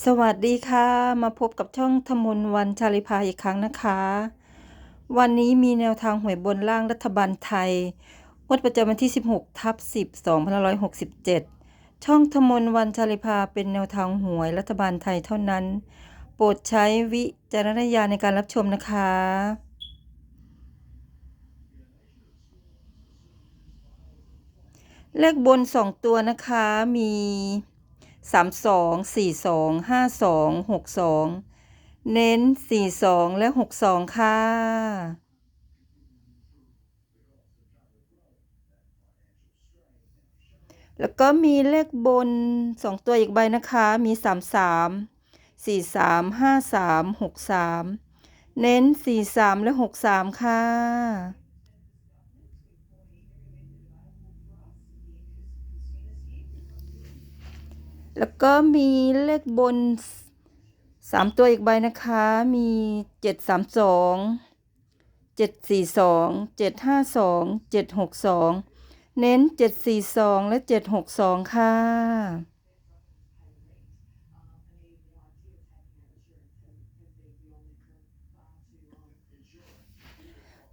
สวัสดีค่ะ มาพบกับช่องธมนวันชาลิพาอีกครั้งนะคะ วันนี้มีแนวทางหวยบนล่างรัฐบาลไทยงวดประจำวันที่ 16ทับ10 2567 ช่องธมนวันชาลิพาเป็นแนวทางหวยรัฐบาลไทยเท่านั้น โปรดใช้วิจารณญาณในการรับชมนะคะ เลขบนสองตัวนะคะมี สามสองสี่สองห้าสองหกสองเน้นสี่สองและหกสองค่ะ แล้วก็มีเลขบนสองตัวอีกใบนะคะ มีสามสามสี่สามห้าสามหกสามเน้นสี่สามและหกสามค่ะ แล้วก็มีเลขบนสามตัวอีกใบนะคะ มีเจ็ดสามสองเจ็ดสี่สองเจ็ดห้าสองเจ็ดหกสองเน้นเจ็ดสี่สองและเจ็ดหกสองค่ะ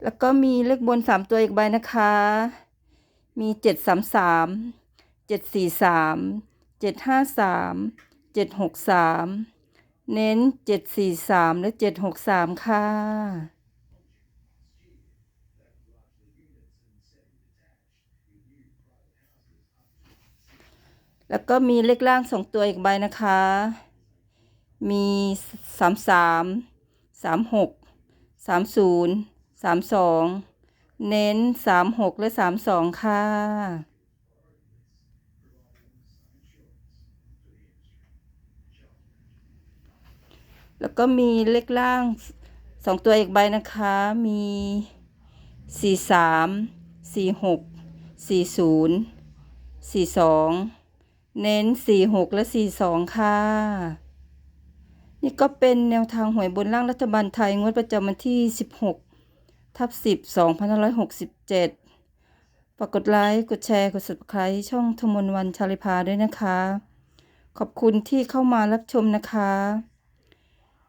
แล้วก็มีเลขบนสามตัวอีกใบนะคะ มีเจ็ดสามสามเจ็ดสี่สาม เจ็ดห้าสามเจ็ดหกสามเน้นเจ็ดสี่สามและเจ็ดหกสามค่ะ แล้วก็มีเลขล่างสองตัวอีกใบนะคะ มีสามสามสามหกสามศูนย์สามสองเน้นสามหกและสามสองค่ะ แล้วก็มีเลขล่างสองตัวอีกใบนะคะ มีสี่สามสี่หกสี่ศูนย์สี่สองเน้นสี่หกและสี่สองค่ะ นี่ก็เป็นแนวทางหวยบนล่างรัฐบาลไทย งวดประจำวันที่16ทับ10 2567ฝากกดไลค์ กดแชร์ กด subscribe ช่องธมนวันชาลิพาด้วยนะคะ ขอบคุณที่เข้ามารับชมนะคะ